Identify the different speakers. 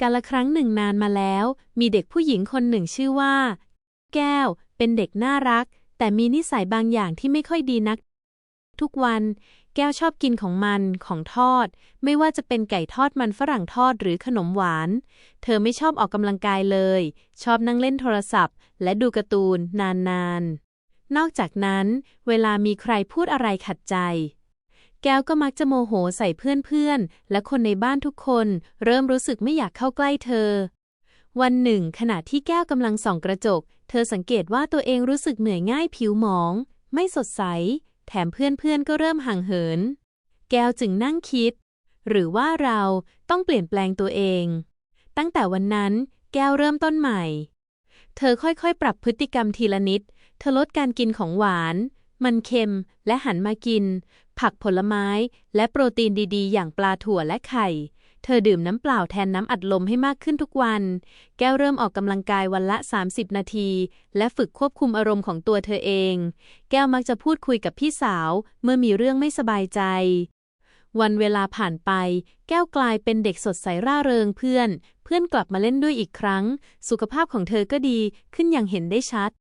Speaker 1: กาละครั้งหนึ่งนานมาแล้ว มีเด็กผู้หญิงคนหนึ่งชื่อว่า แก้ว เป็นเด็กน่ารัก แต่มีนิสัยบางอย่างที่ไม่ค่อยดีนัก ทุกวัน แก้วชอบกินของมันของทอด ไม่ว่าจะเป็นไก่ทอดมันฝรั่งทอดหรือขนมหวาน เธอไม่ชอบออกกำลังกายเลย ชอบนั่งเล่นโทรศัพท์ และดูการ์ตูนนานๆนอกจากนั้น เวลามีใครพูดอะไรขัดใจ แก้วก็มักจะโมโหใส่เพื่อนๆ และคนในบ้านทุกคน เริ่มรู้สึกไม่อยากเข้าใกล้เธอ วันหนึ่ง ขณะที่แก้วกำลังส่องกระจก เธอสังเกตว่าตัวเองรู้สึกเหนื่อยง่ายผิวหมอง ไม่สดใส แถมเพื่อนๆ ก็เริ่มห่างเหิน แก้วจึงนั่งคิด หรือว่าเราต้องเปลี่ยนแปลงตัวเอง ตั้งแต่วันนั้น แก้วเริ่มต้นใหม่ เธอค่อยๆ ปรับพฤติกรรมทีละนิด เธอลดการกินของหวาน มันเค็มและหันมากิน ผักผลไม้ และโปรตีนดีๆ อย่างปลาถั่วและไข่ เธอดื่มน้ำเปล่าแทนน้ำอัดลมให้มากขึ้นทุกวัน แก้วเริ่มออกกำลังกายวันละ 30 นาที และฝึกควบคุมอารมณ์ของตัวเธอเอง แก้วมักจะพูดคุยกับพี่สาว เมื่อมีเรื่องไม่สบายใจวันเวลาผ่านไป แก้วกลายเป็นเด็กสดใสร่าเริงเพื่อน เพื่อนกลับมาเล่นด้วยอีกครั้ง สุขภาพของเธอก็ดีขึ้นอย่างเห็นได้ชัด